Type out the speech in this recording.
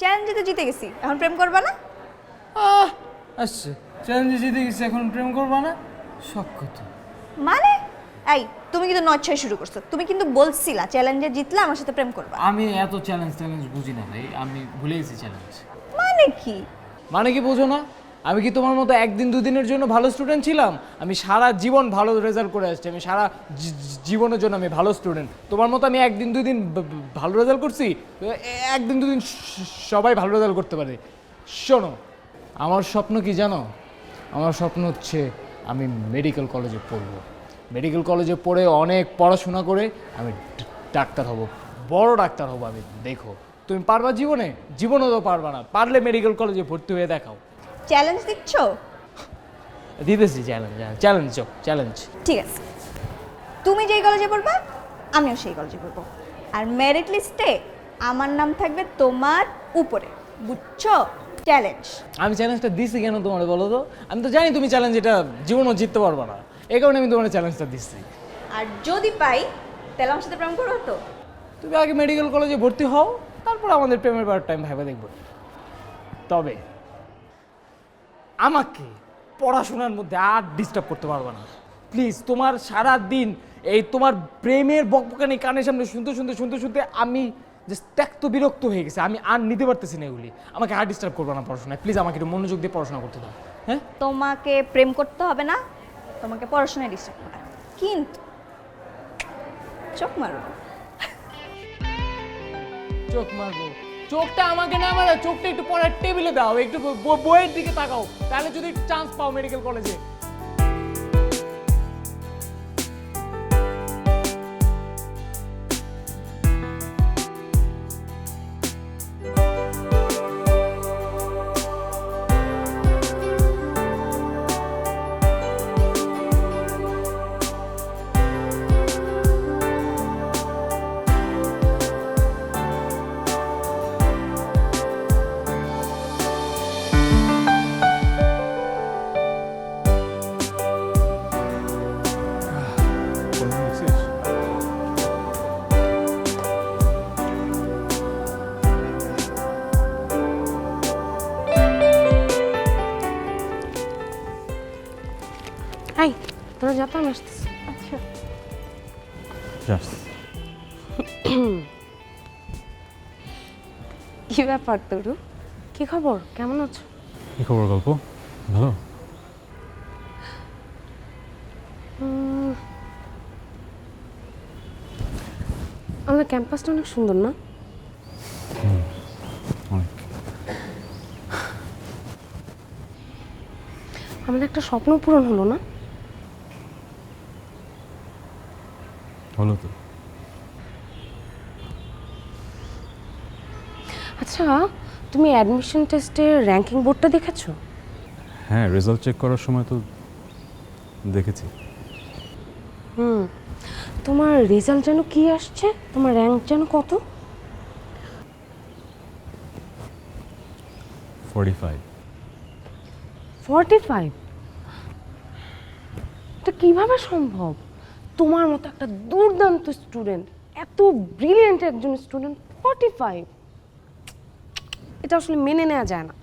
চ্যালেঞ্জে তো জিতে গেছি। এখন প্রেম করবা না? আহ আচ্ছা চ্যালেঞ্জে জিতে গেছি এখন প্রেম করবা না? শখ কত মানে? এই তুমি কিন্তু নয় ছয় শুরু করছ। তুমি কিন্তু বলছিলা চ্যালেঞ্জে জিতলে আমার সাথে প্রেম করবা। আমি এত চ্যালেঞ্জ চ্যালেঞ্জ বুঝি না ভাই আমি ভুলে গেছি চ্যালেঞ্জ মানে কি? মানে কি বোঝো না? আমি কি তোমার মতো একদিন দুদিনের জন্য ভালো স্টুডেন্ট ছিলাম? আমি সারা জীবন ভালো রেজাল্ট করে আসছি, আমি সারা জীবনের জন্য আমি ভালো স্টুডেন্ট তোমার মতো আমি একদিন দুদিন ভালো রেজাল্ট করছি একদিন দুদিন সবাই ভালো রেজাল্ট করতে পারে। শোনো, আমার স্বপ্ন কি জানো? আমার স্বপ্ন হচ্ছে আমি মেডিকেল কলেজে পড়ব। মেডিকেল কলেজে পড়ে অনেক পড়াশোনা করে আমি ডাক্তার হব। বড় ডাক্তার হব আমি, দেখো। তুমি পারবা জীবনে? জীবনও তো পারবা না। পারলে মেডিকেল কলেজে ভর্তি হয়ে দেখাও। চ্যালেঞ্জ দিচ্ছ দিতেছি চ্যালেঞ্জ চ্যালেঞ্জ চ্যালেঞ্জ ঠিক আছে। তুমি যেই কলেজে পড়বা আমিও সেই কলেজে পড়ব। আর মেরিট লিস্টে আমার নাম থাকবে তোমার উপরে। বুঝছ? চ্যালেঞ্জ আমি চ্যালেঞ্জটা দিছি কেন তোমার বলো তো? আমি তো জানি তুমি চ্যালেঞ্জ এটা জীবনও জিততে পারবা না। এই কারণে আমি তোমার চ্যালেঞ্জটা দিচ্ছি আর যদি পাই তাহলে আমার সাথে প্রেম করো তো। তুমি আগে মেডিকেল কলেজে ভর্তি হও তারপর আমাদের প্রেমের বার টাইম ভাইবা দেখব। তবে আমাকে পড়াশোনার মধ্যে আর ডিস্টার্ব করতে পারবে না। প্লিজ তোমার সারা দিন এই তোমার প্রেমের বকবকানি কানের সামনে শুনতে শুনতে শুনতে শুনতে আমি জাস্ট ত্যক্ত বিরক্ত হয়ে গেছে। আমি আর নিতে পারতেছি না এগুলি। আমাকে আর ডিস্টার্ব করবে না পড়াশোনায়। প্লিজ আমাকে একটু মনোযোগ দিয়ে পড়াশোনা করতে দাও। হ্যাঁ? তোমাকে প্রেম করতে হবে না তোমাকে পড়াশোনায় ডিস্টার্ব করে কিন্তু চোখ মারো। চোখ মারবো। চোখটা আমাকে না মারা চোখটা একটু পড়ার টেবিলে দাও, একটু বইয়ের দিকে তাকাও। তাহলে যদি চান্স পাও মেডিকেল কলেজে হাই তোরা যা তো আমি আসতেছি আচ্ছা কি ব্যাপার তরু? কি খবর? কেমন আছো? কি খবর গল্প? ভালো? আমাদের ক্যাম্পাসটা অনেক সুন্দর না? আমাদের একটা স্বপ্ন পূরণ হলো না? হলো তো। আচ্ছা তুমি অ্যাডমিশন টেস্টের র্যাঙ্কিং বোর্ডটা দেখেছ? হ্যাঁ রেজাল্ট চেক করার সময় তো দেখেছি। হুম তোমার রেজাল্ট যেন কি আসছে? তোমার র্যাঙ্ক যেন কত? ফর্টি ফাইভ ফর্টি ফাইভ এটা কীভাবে সম্ভব? তোমার মতো একটা দুর্দান্ত স্টুডেন্ট এত ব্রিলিয়েন্ট একজন স্টুডেন্ট ফর্টি ফাইভ এটা আসলে মেনে নেওয়া যায় না।